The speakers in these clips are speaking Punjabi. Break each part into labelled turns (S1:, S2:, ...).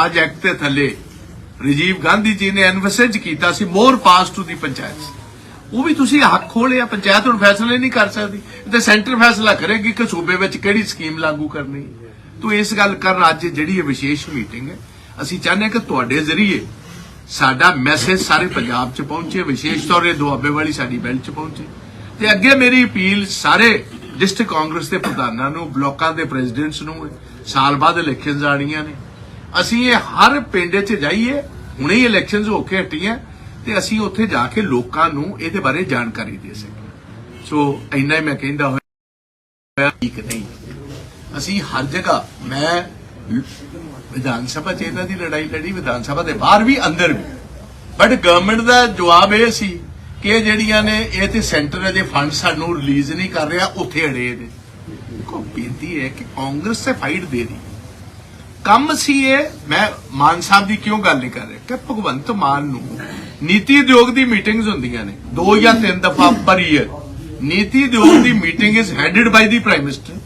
S1: ਰਾਜ ਐਕਟ ਦੇ ਥੱਲੇ ਰਾਜੀਵ ਗਾਂਧੀ ਜੀ ਨੇ ਐਨਵਸੇਜ ਕੀਤਾ ਸੀ, ਮੋਰ ਪਾਸ ਟੂ ਦੀ ਪੰਚਾਇਤ। ਉਹ ਵੀ ਤੁਸੀਂ ਹੱਕ ਖੋਲਿਆ ਪੰਚਾਇਤ ਹੁਣ ਫੈਸਲੇ ਨਹੀਂ ਕਰ ਸਕਦੀ। ਤੇ ਸੈਂਟਰ ਫੈਸਲਾ ਕਰੇਗੀ ਕਿ ਸੂਬੇ ਵਿੱਚ ਕਿਹੜੀ ਸਕੀਮ ਲਾਗੂ ਕਰਨੀ। ਹੈ ਤੋ ਇਸ ਗੱਲ ਕਰਨ ਅੱਜ ਜਿਹੜੀ ਇਹ ਵਿਸ਼ੇਸ਼ ਮੀਟਿੰਗ ਹੈ, ਅਸੀਂ ਚਾਹੁੰਦੇ ਹਾਂ ਕਿ ਤੁਹਾਡੇ ਜ਼ਰੀਏ ਸਾਡਾ ਮੈਸੇਜ ਸਾਰੇ ਪੰਜਾਬ 'ਚ ਪਹੁੰਚੇ, ਵਿਸ਼ੇਸ਼ ਤੌਰ ਤੇ ਦੁਆਬੇ ਵਾਲੀ ਸਾਡੀ ਬੈਲਟ 'ਚ ਪਹੁੰਚੇ। ਤੇ ਅੱਗੇ ਮੇਰੀ ਅਪੀਲ ਸਾਰੇ ਡਿਸਟ੍ਰਿਕਟ ਕਾਂਗਰਸ ਦੇ ਪ੍ਰਧਾਨਾਂ ਨੂੰ, ਬਲਾਕਾਂ ਦੇ ਪ੍ਰੈਜ਼ੀਡੈਂਟਸ ਨੂੰ, ਸਾਲ ਬਾਅਦ ਇਲੈਕਸ਼ਨਸ ਆਣੀਆਂ ਨੇ। ਅਸੀਂ ਇਹ ਹਰ ਪਿੰਡ 'ਚ ਜਾਈਏ, ਹੁਣੇ ਹੀ ਇਲੈਕਸ਼ਨਸ ਹੋ ਕੇ ਹਟੀਆਂ, ਤੇ ਅਸੀਂ ਉੱਥੇ ਜਾ ਕੇ ਲੋਕਾਂ ਨੂੰ ਇਹਦੇ ਬਾਰੇ ਜਾਣਕਾਰੀ ਦੇ ਸਕੀਏ। ਸੋ ਇੰਨਾ ਹੀ ਮੈਂ ਕਹਿੰਦਾ ਹੋਇਆ, ਠੀਕ ਨਹੀਂ। ਅਸੀਂ ਹਰ ਜਗ੍ਹਾ, ਮੈਂ ਵਿਧਾਨ ਸਭਾ ਚ ਇਹਨਾਂ ਦੀ ਲੜਾਈ ਲੜੀ, ਵਿਧਾਨ ਸਭਾ ਦੇ ਬਾਹਰ ਵੀ, ਅੰਦਰ ਵੀ। ਬਟ ਗਵਰਨਮੈਂਟ ਦਾ ਜਵਾਬ ਇਹ ਸੀ ਕਿ ਇਹ ਜਿਹੜੀਆਂ ਨੇ, ਇਹ ਤੇ ਸੈਂਟਰ ਅਜੇ ਫੰਡ ਸਾਨੂੰ ਰਿਲੀਜ਼ ਨਹੀਂ ਕਰ ਰਿਹਾ, ਉੱਥੇ ਅੜੇ ਨੇ। ਕੋ ਬੇਨਤੀ ਹੈ ਕਿ ਕਾਂਗਰਸ ਤੇ ਫਾਈਟ ਦੇ ਰਹੀ। ਕੰਮ ਸੀ ਇਹ, ਮੈਂ ਮਾਨ ਸਾਹਿਬ ਦੀ ਕਿਉਂ ਗੱਲ ਨਹੀਂ ਕਰ ਰਿਹਾ? ਕਿ ਭਗਵੰਤ ਮਾਨ ਨੂੰ ਨੀਤੀ ਉਦਯੋਗ ਦੀ ਮੀਟਿੰਗਸ ਹੁੰਦੀਆਂ ਨੇ, ਦੋ ਜਾਂ ਤਿੰਨ ਦਫਾ ਪਰ ਈਅਰ ਨੀਤੀ ਉਦਯੋਗ ਦੀ meeting is headed by the prime minister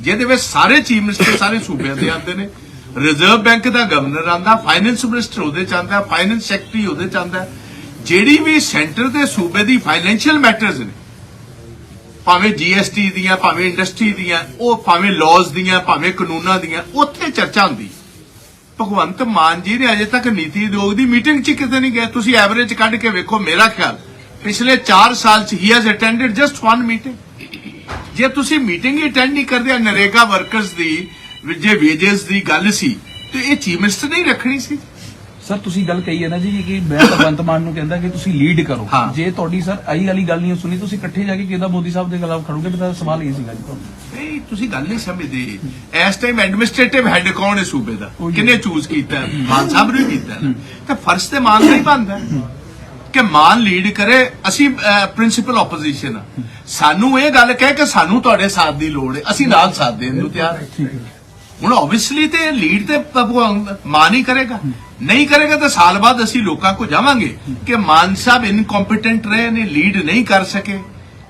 S1: ਜਿਹਦੇ ਵਿੱਚ ਸਾਰੇ ਚੀਫ ਮਿਨਿਸਟਰ ਸਾਰੇ ਸੂਬਿਆਂ ਦੇ ਆਉਂਦੇ ਨੇ। ਰਿਜ਼ਰਵ ਬੈਂਕ ਦਾ ਗਵਰਨਰ ਆਂਦਾ ਫਾਈਨੈਂਸ ਮਿਨਿਸਟਰ ਉਹਦੇ ਚ ਆਂਦਾ ਫਾਈਨੈਂਸ ਸੈਕਟਰੀ ਉਹਦੇ ਚ ਆਂਦਾ ਜਿਹੜੀ ਵੀ ਸੈਂਟਰ ਤੇ ਸੂਬੇ ਦੀ ਫਾਈਨੈਂਸ਼ੀਅਲ ਮੈਟਰਸ ਨੇ ਭਾਵੇਂ ਜੀਐਸਟੀ ਦੀਆਂ, ਭਾਵੇਂ ਇੰਡਸਟਰੀ ਦੀਆਂ, ਉਹ ਭਾਵੇਂ ਲਾਜ਼ ਦੀਆਂ, ਭਾਵੇਂ ਕਾਨੂੰਨਾਂ ਦੀਆਂ, ਉੱਥੇ ਚਰਚਾ ਹੁੰਦੀ। ਭਗਵੰਤ ਮਾਨ ਜੀ ਨੇ ਅਜੇ ਤੱਕ ਨੀਤੀ ਉਦਯੋਗ ਦੀ ਮੀਟਿੰਗ 'ਚ ਕਿਤੇ ਨਹੀਂ ਗਏ। ਤੁਸੀਂ ਐਵਰੇਜ ਕੱਢ ਕੇ ਵੇਖੋ, ਮੇਰਾ ਖਿਆਲ, ਪਿਛਲੇ 4 ਸਾਲ 'ਚ ਹੀ has attended just one meeting ਜੇ ਤੁਸੀਂ ਮੀਟਿੰਗ ਹੀ ਅਟੈਂਡ ਨਹੀਂ ਕਰਦੇ, ਨਰੇਗਾ ਵਰਕਰਸ ਦੀ, ਜੇ ਵੇਜਸ ਦੀ ਗੱਲ ਸੀ, ਤੇ ਇਹ ਚੀਫ ਮਿਨਿਸਟਰ ਨਹੀਂ ਰੱਖਣੀ ਸੀ।
S2: ਸਰ ਤੁਸੀਂ ਗੱਲ ਕਹੀ ਹੈ ਨਾ ਜੀ ਕਿ ਮੈਂ ਭਗਵੰਤ ਮਾਨ ਨੂੰ ਕਹਿੰਦਾ ਕਿ ਤੁਸੀਂ ਲੀਡ ਕਰੋ।
S1: ਹਾਂ।
S2: ਜੇ ਤੁਹਾਡੀ ਸਰ ਆਈ ਵਾਲੀ ਗੱਲ ਨਹੀਂ ਸੁਣੀ ਤੁਸੀਂ ਇਕੱਠੇ ਜਾ ਕੇ ਕਿਹਦਾ ਮੋਦੀ ਸਾਹਿਬ ਦੇ ਖਿਲਾਫ ਖੜੋਗੇ? ਤਾਂ ਸਵਾਲ ਇਹ ਸੀਗਾ ਜੀ ਤੁਹਾਨੂੰ।
S1: ਨਹੀਂ ਤੁਸੀਂ ਗੱਲ ਨਹੀਂ ਸਮਝਦੇ। ਇਸ ਟਾਈਮ ਐਡਮਿਨਿਸਟ੍ਰੇਟਿਵ ਹੈਡ ਕੌਣ ਹੈ ਸੂਬੇ ਦਾ?
S2: ਉਹੀ।
S1: ਕਿਹਨੇ ਚੂਜ਼ ਕੀਤਾ? ਹੈ? ਮਾਨ ਸਾਹਿਬ ਨੇ ਕੀਤਾ। ਨਾ। ਤਾਂ ਫਰਜ਼ ਤੇ ਮਾਨ ਦਾ ਹੀ ਬਣਦਾ। ਹੈ ਕਿ ਮਾਨ ਲੀਡ ਕਰੇ ਅਸੀਂ ਪ੍ਰਿੰਸੀਪਲ ਆਪੋਜੀਸ਼ਨ ਆ। ਸਾਨੂੰ ਇਹ ਗੱਲ ਕਹਿ ਕਿ ਸਾਨੂੰ ਤੁਹਾਡੇ ਸਾਥ ਦੀ ਲੋੜ ਹੈ। ਅਸੀਂ ਨਾਲ ਸਾਥ ਦੇਣ ਨੂੰ ਤਿਆਰ ਹਾਂ। ਹੁਣ ਆਬਵੀਅਸਲੀ ਤੇ ਲੀਡ ਤੇ ਭਗਵਾਨ ਮਾਨ ਹੀ ਕਰੇਗਾ। ਨਹੀਂ ਕਰੇਗਾ ਤਾਂ ਸਾਲ ਬਾਅਦ ਅਸੀਂ ਲੋਕਾਂ ਕੋ ਜਾਵਾਂਗੇ ਕਿ ਮਾਨ ਸਾਹਿਬ ਇਨਕੰਪੀਟੈਂਟ ਰਹੇ ਨੇ ਲੀਡ ਨਹੀਂ ਕਰ ਸਕੇ।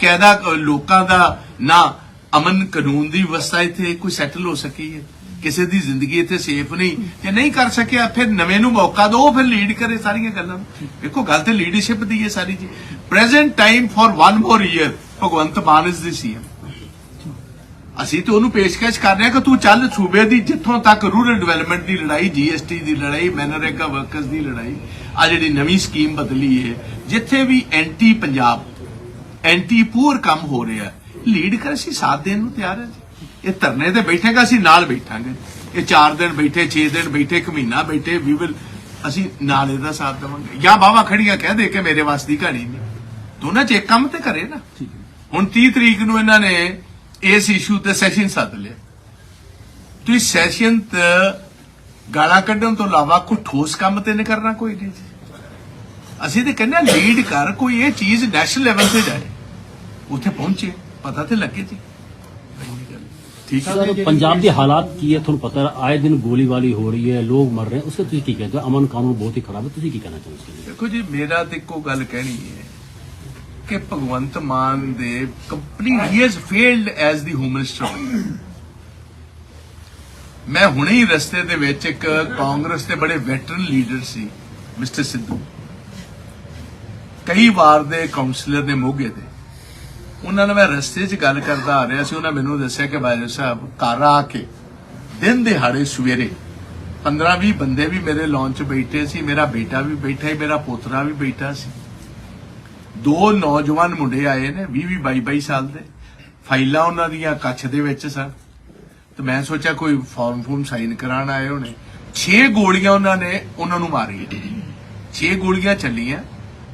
S1: ਕਹਿਦਾ ਲੋਕਾਂ ਦਾ ਨਾ ਅਮਨ ਕਾਨੂੰਨ ਦੀ ਵਿਵਸਥਾ ਇੱਥੇ ਕੋਈ ਸੈਟਲ ਹੋ ਸਕੀ ਹੈ। ਕਿਸੇ ਦੀ ਜ਼ਿੰਦਗੀ ਇੱਥੇ ਸੇਫ ਨਹੀਂ। ਤੇ ਨਹੀਂ ਕਰ ਸਕਿਆ, ਫਿਰ ਨਵੇਂ ਨੂੰ ਮੌਕਾ ਦਿਓ, ਫਿਰ ਲੀਡ ਕਰੇ ਸਾਰੀਆਂ ਗੱਲਾਂ ਨੂੰ। ਵੇਖੋ ਗੱਲ ਤੇ ਲੀਡਰਸ਼ਿਪ ਦੀ ਹੈ ਸਾਰੀ ਜੀ। Present time for one more year Bhagwant Mann is the CM ਅਸੀਂ ਤੇ ਉਹਨੂੰ ਪੇਸ਼ਕਸ਼ ਕਰ ਰਹੇ ਹਾਂ ਕਿ ਤੂੰ ਚੱਲ ਸੂਬੇ ਦੀ ਜਿੱਥੋਂ ਤੱਕ ਰੂਰਲ ਡਿਵੈਲਪਮੈਂਟ ਦੀ ਲੜਾਈ ਜੀਐਸਟੀ ਦੀ ਲੜਾਈ ਮੈਨਰੇਗਾ ਵਰਕਰਸ ਦੀ ਲੜਾਈ ਆ ਜਿਹੜੀ ਨਵੀਂ ਸਕੀਮ ਬਦਲੀ ਹੈ ਜਿੱਥੇ ਵੀ ਐਂਟੀ ਪੰਜਾਬ ਐਂਟੀ ਪੂਰ ਕੰਮ ਹੋ ਰਿਹਾ ਲੀਡ ਕਰ ਅਸੀਂ ਸਾਥ ਦੇਣ ਨੂੰ ਤਿਆਰ ਹਾਂ ਇਹ ਧਰਨੇ ਤੇ ਬੈਠੇਗਾ ਅਸੀਂ ਨਾਲ ਬੈਠਾਂਗੇ। ਇਹ 4 ਦਿਨ ਬੈਠੇ 6 ਦਿਨ ਬੈਠੇ ਇੱਕ ਮਹੀਨਾ ਬੈਠੇ ਵੀ ਵਿਲ ਅਸੀਂ ਨਾਲ ਇਹਦਾ ਸਾਥ ਦੇਵਾਂਗੇ। ਜਾਂ ਬਾਵਾ ਖੜੀਆਂ ਕਹਿ ਦੇ ਕਿ ਮੇਰੇ ਵਾਸ ਦੀ ਕਹਾਣੀ ਨਹੀਂ। ਦੋਨਾਂ ਚ ਇੱਕ ਕੰਮ ਤੇ ਕਰੇ ਨਾ। ਹੁਣ 30 ਤਰੀਕ ਨੂੰ ਇਹਨਾਂ ਨੇ ਇਸ ਇਸ਼ੂ ਤੇ ਸੈਸ਼ਨ ਸੱਦ ਲਿਆ। ਤੁਸੀਂ ਸੈਸ਼ਨ ਤੇ ਗਾਲਾਂ ਕੱਢਣ ਤੋਂ ਇਲਾਵਾ ਕੋਈ ਠੋਸ ਕੰਮ ਤੇ ਨਹੀਂ ਕਰਨਾ ਕੋਈ ਨਹੀਂ। ਅਸੀਂ ਤੇ ਕਹਿੰਦੇ ਲੀਡ ਕਰ ਕੋਈ ਇਹ ਚੀਜ਼ ਨੈਸ਼ਨਲ ਲੈਵਲ ਤੇ ਜਾਏ। ਉੱਥੇ ਪਹੁੰਚੇ ਪਤਾ ਤੇ ਲੱਗੇ ਜੀ। ਠੀਕ ਹੈ
S3: ਪੰਜਾਬ ਦੇ ਹਾਲਾਤ ਕੀ ਹੈ? ਤੁਹਾਨੂੰ ਪਤਾ ਹੈ ਆਏ ਦਿਨ ਗੋਲੀਬਾਰੀ ਹੋ ਰਹੀ ਹੈ ਲੋਕ ਮਰ ਰਹੇ। ਉਸੇ ਤੁਸੀਂ ਕੀ ਕਹਿੰਦੇ ਹੋ? ਅਮਨ ਕਾਨੂੰਨ ਬਹੁਤ ਹੀ ਖਰਾਬ ਹੈ ਤੁਸੀਂ ਕੀ ਕਹਿਣਾ ਚਾਹੁੰਦੇ ਹੋ?
S1: ਦੇਖੋ ਜੀ ਮੇਰਾ ਤੇ ਇੱਕੋ ਗੱਲ ਕਹਿਣੀ ਹੈ ਕਿ ਭਗਵੰਤ ਮਾਨ ਦੇ company he has failed as the home minister ਮੈਂ ਹੁਣੇ ਹੀ ਰਸਤੇ ਦੇ ਵਿੱਚ ਇੱਕ ਕਾਂਗਰਸ ਦੇ ਬੜੇ ਵੈਟਰਨ ਲੀਡਰ ਸੀ ਮਿਸਟਰ ਸਿੱਧੂ ਕਈ ਵਾਰ ਦੇ ਕਾਉਂਸਲਰ ਨੇ ਮੋਗੇ ਦੇ। ਉਹਨਾਂ ਨਾਲ ਮੈਂ ਰਸਤੇ 'ਚ ਗੱਲ ਕਰਦਾ ਆ ਰਿਹਾ ਸੀ, ਉਹਨਾਂ ਮੈਨੂੰ ਦੱਸਿਆ ਕਿ ਬਾਜਾ ਸਾਹਿਬ, ਘਰ ਆ ਕੇ ਦਿਨ ਦਿਹਾੜੇ ਸਵੇਰੇ 15-20 ਬੰਦੇ ਵੀ ਮੇਰੇ ਲਾਂਚ 'ਚ ਬੈਠੇ ਸੀ, ਮੇਰਾ ਬੇਟਾ ਵੀ ਬੈਠਾ ਸੀ, ਮੇਰਾ ਪੋਤਰਾ ਵੀ ਬੈਠਾ ਸੀ। ਦੋ ਨੌਜਵਾਨ ਮੁੰਡੇ ਆਏ ਨੇ 20 22 22 ਸਾਲ ਦੇ। ਫਾਈਲਾਂ ਉਹਨਾਂ ਦੀਆਂ ਕੱਛ ਦੇ ਵਿੱਚ ਸਨ। ਤੇ ਮੈਂ ਸੋਚਿਆ ਕੋਈ ਫਾਰਮ ਫੂਮ ਸਾਈਨ ਕਰਾਉਣ ਆਏ ਹੋਣੇ। 6 ਗੋਲੀਆਂ ਉਹਨਾਂ ਨੇ ਉਹਨਾਂ ਨੂੰ ਮਾਰੀਆਂ। 6 ਗੋਲੀਆਂ ਚੱਲੀਆਂ।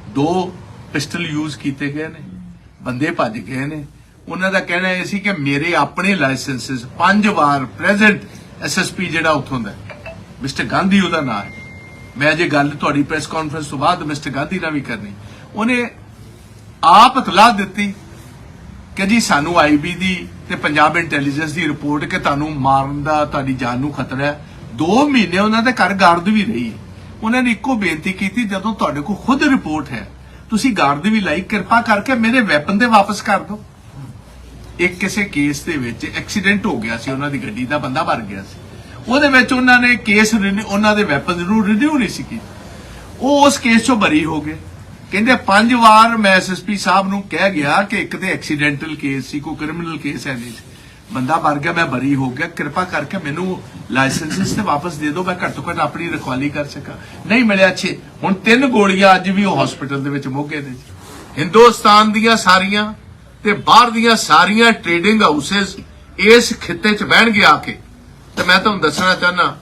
S1: ਦੋ ਪਿਸਟਲ ਯੂਜ਼ ਕੀਤੇ ਗਏ ਨੇ। ਬੰਦੇ ਭੱਜ ਗਏ ਨੇ। ਉਹਨਾਂ ਦਾ ਕਹਿਣਾ ਇਹ ਸੀ ਕਿ ਮੇਰੇ ਆਪਣੇ ਲਾਇਸੈਂਸਸ ਪੰਜ ਵਾਰ ਪ੍ਰੈਜ਼ੈਂਟ ਐਸਐਸਪੀ ਜਿਹੜਾ ਉੱਥੋਂ ਦਾ ਮਿਸਟਰ ਗਾਂਧੀ ਉਹਦਾ ਨਾਮ ਹੈ। ਮੈਂ ਜੇ ਗੱਲ ਤੁਹਾਡੀ ਪ੍ਰੈਸ ਕਾਨਫਰੰਸ ਤੋਂ ਬਾਅਦ ਮਿਸਟਰ ਗਾਂਧੀ ਨਾਲ ਵੀ ਕਰਨੀ। ਉਹਨੇ ਆਪ ਇਤਲਾਹ ਦਿੱਤੀ ਕਿ ਜੀ ਸਾਨੂੰ ਆਈਬੀ ਦੀ ਤੇ ਪੰਜਾਬ ਇੰਟੈਲੀਜੈਂਸ ਦੀ ਰਿਪੋਰਟ ਕਿ ਤੁਹਾਨੂੰ ਮਾਰਨ ਦਾ, ਤੁਹਾਡੀ ਜਾਨ ਨੂੰ ਖਤਰਾ ਹੈ। 2 ਮਹੀਨੇ ਉਹਨਾਂ ਦੇ ਘਰ ਗਾਰਡ ਵੀ ਰਹੀ ਉਹਨਾਂ ਨੇ ਇੱਕੋ ਬੇਨਤੀ ਕੀਤੀ, ਜਦੋਂ ਤੁਹਾਡੇ ਕੋਲ ਖੁਦ ਰਿਪੋਰਟ ਹੈ, ਤੁਸੀਂ ਗਾਰਡ ਵੀ ਲਾਈ, ਕਿਰਪਾ ਕਰਕੇ ਮੇਰੇ ਵੈਪਨ ਦੇ ਵਾਪਸ ਕਰ ਦਿਓ। ਇੱਕ ਕਿਸੇ ਕੇਸ ਦੇ ਵਿੱਚ ਐਕਸੀਡੈਂਟ ਹੋ ਗਿਆ ਸੀ, ਉਹਨਾਂ ਦੀ ਗੱਡੀ ਦਾ ਬੰਦਾ ਮਰ ਗਿਆ ਸੀ। ਉਹਦੇ ਵਿੱਚ ਉਹਨਾਂ ਨੇ ਕੇਸ ਉਹਨਾਂ ਦੇ ਵੈਪਨ ਨੂੰ ਰਿਨਿਊ ਨਹੀਂ ਸੀ ਕੀਤੀ। ਉਹ ਉਸ ਕੇਸ ਚੋਂ ਬਰੀ ਹੋ ਗਏ। ਕਹਿੰਦੇ ਪੰਜ ਵਾਰ ਮੈਂ ਐਸਐਸਪੀ ਸਾਹਿਬ ਨੂੰ ਕਹਿ ਗਿਆ ਕਿ ਇੱਕ ਤੇ ਐਕਸੀਡੈਂਟਲ ਕੇਸ ਸੀ, ਕੋਈ ਕ੍ਰਿਮੀਨਲ ਕੇਸ ਹੈ ਨਹੀਂ। ਬੰਦਾ ਮਰ ਗਿਆ, ਮੈਂ ਬਰੀ ਹੋ ਗਿਆ, ਕਿਰਪਾ ਕਰਕੇ ਮੈਨੂੰ ਲਾਇਸੈਂਸਸ ਤੇ ਵਾਪਸ ਦੇ ਦਿਓ, ਮੈਂ ਘੱਟ ਤੋਂ ਘੱਟ ਆਪਣੀ ਰਖਵਾਲੀ ਕਰ ਸਕਾਂ। ਨਹੀਂ ਮਿਲਿਆ ਛੇ, ਹੁਣ ਤਿੰਨ ਗੋਲੀਆਂ ਅੱਜ ਵੀ ਉਹ ਹਸਪੀਟਲ ਦੇ ਵਿੱਚ ਮੋਗੇ ਦੇ ਹਿੰਦੁਸਤਾਨ ਦੀਆਂ ਸਾਰੀਆਂ ਤੇ ਬਾਹਰ ਦੀਆਂ ਸਾਰੀਆਂ ਟ੍ਰੇਡਿੰਗ ਹਾਊਸਸ ਇਸ ਖਿੱਤੇ 'ਚ ਬਹਿਣਗੇ ਆ ਕੇ। ਤੇ ਮੈਂ ਤੁਹਾਨੂੰ ਦੱਸਣਾ ਚਾਹਨਾ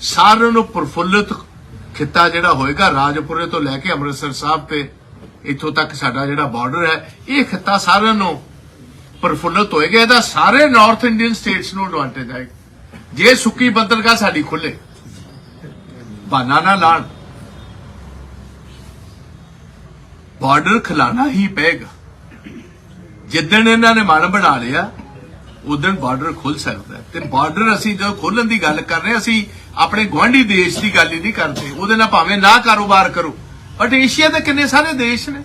S1: ਸਾਰਿਆਂ ਨੂੰ ਪ੍ਰਫੁੱਲਤ ਖਿੱਤਾ ਜਿਹੜਾ ਹੋਏਗਾ ਰਾਜਪੁਰੇ ਤੋਂ ਲੈ ਕੇ ਅੰਮ੍ਰਿਤਸਰ ਸਾਹਿਬ ਤੇ ਇੱਥੋਂ ਤੱਕ ਸਾਡਾ ਜਿਹੜਾ ਬਾਰਡਰ ਹੈ, ਇਹ ਖਿੱਤਾ ਸਾਰਿਆਂ ਨੂੰ ਪ੍ਰਫੁੱਲਤ ਹੋਏਗਾ। ਇਹਦਾ ਸਾਰੇ ਨਾਰਥ ਇੰਡੀਅਨ ਸਟੇਟਸ ਨੂੰ ਐਡਵਾਂਟੇਜ ਆਏਗਾ ਜੇ ਸੁੱਕੀ ਬੰਦਰਗਾਹ ਸਾਡੀ ਖੁੱਲੇ ਬਹਾਨਾ ਨਾ ਲਾਣ। ਬਾਰਡਰ ਖਲਾਣਾ ਹੀ ਪਏਗਾ। ਜਿੱਦਣ ਇਹਨਾਂ ਨੇ ਮਨ ਬਣਾ ਲਿਆ ਉਦੋਂ ਬਾਰਡਰ ਖੁੱਲ ਸਕਦਾ ਤੇ ਬਾਰਡਰ ਅਸੀਂ ਜਦੋਂ ਖੋਲਣ ਦੀ ਗੱਲ ਕਰ ਰਹੇ ਅਸੀਂ ਆਪਣੇ ਗਵਾਂਢੀ ਦੇਸ਼ ਦੀ ਗੱਲ ਹੀ ਨਹੀਂ ਕਰਦੇ। ਉਹਦੇ ਨਾਲ ਭਾਵੇਂ ਨਾ ਕਾਰੋਬਾਰ ਕਰੋ। ਬਟ ਏਸ਼ੀਆ ਦੇ ਕਿੰਨੇ ਸਾਰੇ ਦੇਸ਼ ਨੇ?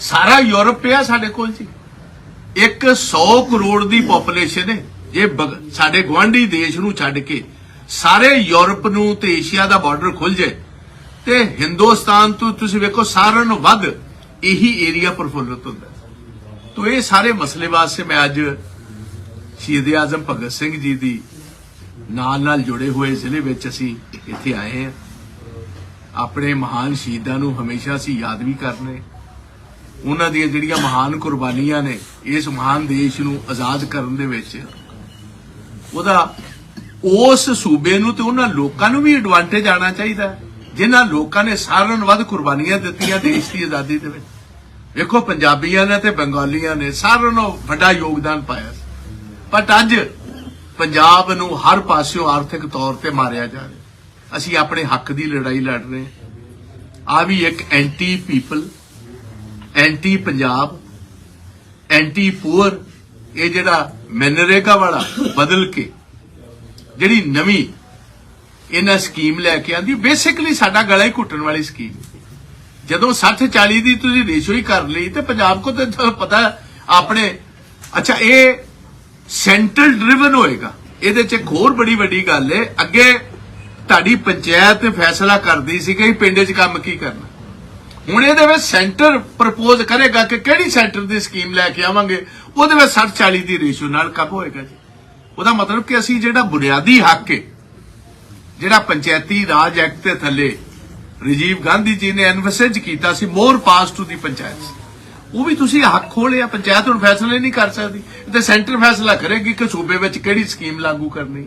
S1: ਸਾਰਾ ਯੂਰਪ ਪਿਆ ਸਾਡੇ ਕੋਲ ਜੀ। 100 ਕਰੋੜ ਦੀ ਪੋਪੂਲੇਸ਼ਨ ਹੈ। ਜੇ ਸਾਡੇ ਗਵਾਂਢੀ ਦੇਸ਼ ਨੂੰ ਛੱਡ ਕੇ ਸਾਰੇ ਯੂਰਪ ਨੂੰ ਤੇ ਏਸ਼ੀਆ ਦਾ ਬਾਰਡਰ ਖੁੱਲ ਜਾਏ। ਤੇ ਹਿੰਦੁਸਤਾਨ ਤੋਂ ਤੁਸੀਂ ਵੇਖੋ, ਸਾਰਿਆਂ ਨੂੰ ਵੱਧ ਇਹੀ ਏਰੀਆ ਪ੍ਰਫੁੱਲਤ ਹੁੰਦਾ ਤੋ ਇਹ ਸਾਰੇ ਮਸਲੇ ਵਾਸਤੇ ਮੈਂ ਅੱਜ ਸ਼ਹੀਦ ਆਜ਼ਮ ਭਗਤ ਸਿੰਘ ਜੀ ਦੀ ਨਾਲ ਨਾਲ ਜੁੜੇ ਹੋਏ ਜ਼ਿਲ੍ਹੇ ਵਿੱਚ ਅਸੀਂ ਇੱਥੇ ਆਏ ਹਾਂ। ਆਪਣੇ ਮਹਾਨ ਸ਼ਹੀਦਾਂ ਨੂੰ ਹਮੇਸ਼ਾ ਅਸੀਂ ਯਾਦ ਵੀ ਕਰਨੇ। ਉਹਨਾਂ ਦੀਆਂ ਜਿਹੜੀਆਂ ਮਹਾਨ ਕੁਰਬਾਨੀਆਂ ਨੇ, ਇਸ ਮਹਾਨ ਦੇਸ਼ ਨੂੰ ਆਜ਼ਾਦ ਕਰਨ ਦੇ ਵਿੱਚ, ਉਹਦਾ ਉਸ ਸੂਬੇ ਨੂੰ ਤੇ ਉਹਨਾਂ ਲੋਕਾਂ ਨੂੰ ਵੀ ਐਡਵਾਂਟੇਜ ਆਣਾ ਚਾਹੀਦਾ ਜਿਨ੍ਹਾਂ ਲੋਕਾਂ ਨੇ ਸਾਰਿਆਂ ਨਾਲੋਂ ਵੱਧ ਕੁਰਬਾਨੀਆਂ ਦਿੱਤੀਆਂ ਦੇਸ਼ ਦੀ ਆਜ਼ਾਦੀ ਦੇ ਵਿੱਚ। ਵੇਖੋ, ਪੰਜਾਬੀਆਂ ਨੇ ਤੇ ਬੰਗਾਲੀਆਂ ਨੇ ਸਾਰਿਆਂ ਨੂੰ ਵੱਡਾ ਯੋਗਦਾਨ ਪਾਇਆ ਬਟ ਅੱਜ ਪੰਜਾਬ ਨੂੰ ਹਰ ਪਾਸਿਓਂ ਆਰਥਿਕ ਤੌਰ ਤੇ ਮਾਰਿਆ ਜਾ ਰਿਹਾ। ਅਸੀਂ ਆਪਣੇ ਹੱਕ ਦੀ ਲੜਾਈ ਲੜ ਰਹੇ ਹਾਂ। ਆ ਵੀ ਇੱਕ anti people anti Punjab anti poor ਇਹ ਜਿਹੜਾ ਮੈਨਰੇਗਾ ਵਾਲਾ ਬਦਲ ਕੇ ਜਿਹੜੀ ਨਵੀਂ ਇਹਨਾਂ ਸਕੀਮ ਲੈ ਕੇ ਆਂਦੀ, ਬੇਸਿਕਲੀ ਸਾਡਾ ਗਲਾ ਹੀ ਘੁੱਟਣ ਵਾਲੀ ਸਕੀਮ ਜਦੋਂ 60 40 ਦੀ ਤੁਸੀਂ ਰੇਸ਼ੋ ਹੀ ਕਰ ਲਈ ਤੇ ਪੰਜਾਬ ਕੋ ਤੇ ਪਤਾ ਆਪਣੇ, ਅੱਛਾ, ਇਹ ਸੈਂਟਰਲ ਡਰਿਵਨ ਹੋਏਗਾ। ਇਹਦੇ ਚ ਇੱਕ ਹੋਰ ਬੜੀ ਵੱਡੀ ਗੱਲ ਹੈ ਅੱਗੇ ਤੁਹਾਡੀ ਪੰਚਾਇਤ ਫੈਸਲਾ ਕਰਦੀ ਸੀ ਕਿ ਪਿੰਡ 'ਚ ਕੰਮ ਕੀ ਕਰਨਾ। ਹੁਣ ਇਹਦੇ ਵਿੱਚ ਸੈਂਟਰ ਪ੍ਰਪੋਜ਼ ਕਰੇਗਾ ਕਿ ਕਿਹੜੀ ਸੈਂਟਰ ਦੀ ਸਕੀਮ ਲੈ ਕੇ ਆਵਾਂਗੇ, ਉਹਦੇ ਵਿੱਚ 60 40 ਦੀ ਰੇਸ਼ੋ ਨਾਲ ਕੰਮ ਹੋਏਗਾ ਜੀ। ਉਹਦਾ ਮਤਲਬ ਕਿ ਅਸੀਂ ਜਿਹੜਾ ਬੁਨਿਆਦੀ ਹੱਕ ਹੈ ਜਿਹੜਾ ਪੰਚਾਇਤੀ ਰਾਜ ਐਕਟ ਦੇ ਥੱਲੇ ਰਾਜੀਵ ਗਾਂਧੀ ਜੀ ਨੇ ਐਨਵਸੇਜ ਕੀਤਾ ਸੀ, ਮੋਰ ਪਾਸ ਟੂ ਦੀ ਪੰਚਾਇਤ। ਉਹ ਵੀ ਤੁਸੀਂ ਹੱਕ ਖੋਲਿਆ ਪੰਚਾਇਤ ਹੁਣ ਫੈਸਲੇ ਨਹੀਂ ਕਰ ਸਕਦੀ। ਤੇ ਸੈਂਟਰ ਫੈਸਲਾ ਕਰੇਗੀ ਕਿ ਸੂਬੇ ਵਿੱਚ ਕਿਹੜੀ ਸਕੀਮ ਲਾਗੂ ਕਰਨੀ।